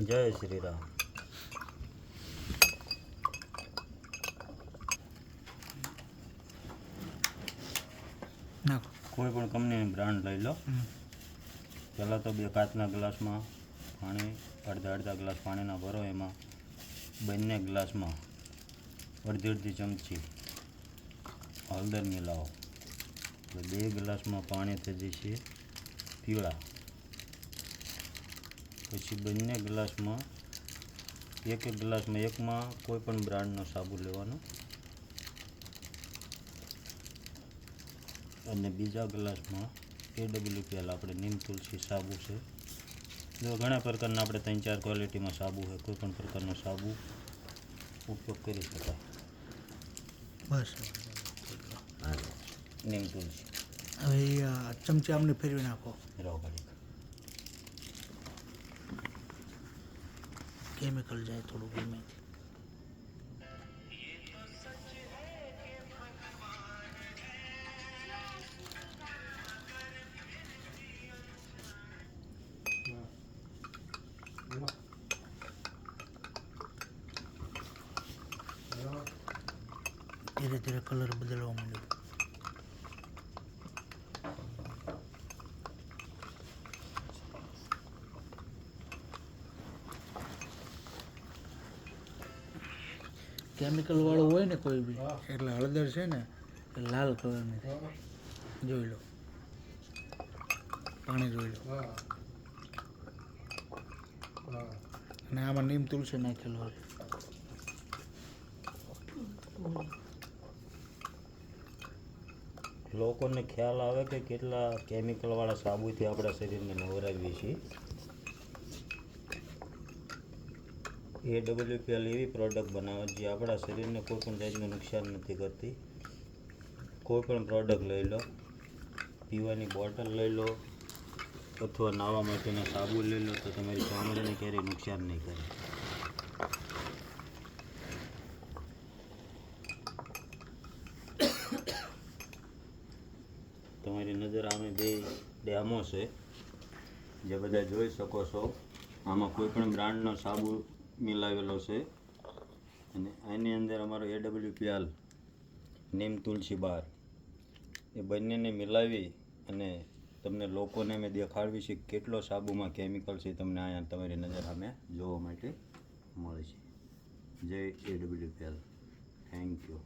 જય શ્રી રામ. કોઈ પણ કંપનીની બ્રાન્ડ લઈ લો. પહેલાં તો બે કાચના ગ્લાસમાં પાણી અડધા અડધા ગ્લાસ પાણીના ભરો એમાં. બંને ગ્લાસમાં અડધી અડધી ચમચી હળદર મિલાવો. બે ગ્લાસમાં પાણી થઈ જશે પીળા. પછી બંને ગ્લાસમાં એક એક ગ્લાસમાં એકમાં કોઈ પણ બ્રાન્ડનો સાબુ લેવાનો. અને બીજા ગ્લાસમાં એ ડબલ્યુપીએલ આપણે નીમ તુલસી સાબુ છે. જો ઘણા પ્રકારના આપણે ત્રણ ચાર ક્વોલિટીમાં સાબુ હોય કોઈ પણ પ્રકારનો સાબુ ઉપયોગ કરી શકાય. બસ. નીમ તુલસી. હવે ચમચી આમને ફેરવી નાખો. રહો ઘડીક. કેમિકલ જાય થોડું ગમેથી ધીરે ધીરે કલર બદલવા માંડ્યો કેમિકલ વાળું હોય ને કોઈ બી એટલે હળદર છે ને એ લાલ કલરની જોઈ લો. પાણી જોઈ લો. અને આમાં નીમ તુલસી નાખેલું હોય. લોકોને ખ્યાલ આવે કે કેટલા કેમિકલવાળા સાબુથી આપણા શરીરને નવરાવીએ છીએ. એડબ્લ્યુપીએલ એવી પ્રોડક્ટ બનાવે જે આપણા શરીરને કોઈ પણ જાતનું નુકસાન નથી કરતી. કોઈ પણ પ્રોડક્ટ લઈ લો, પીવાની બોટલ લઈ લો, અથવા નાહવા માટેના સાબુ લઈ લો, તો તમારી ચામડીને ક્યારેય નુકસાન નહીં કરે. તમારી નજર આમે બે ડેમો છે. જે બધા જોઈ શકો છો. આમાં કોઈ પણ બ્રાન્ડનો સાબુ મિલાવેલો છે. અને આની અંદર અમારો એડબ્લ્યુપીએલ નીમ તુલસી બાર. એ બંનેને મિલાવી અને તમને લોકોને અમે દેખાડવી છે કેટલો સાબુમાં કેમિકલ છે તમને અહીંયા તમારી નજર સામે જોવા માટે મળે છે. જય એડબ્લ્યુપીએલ થેન્ક યુ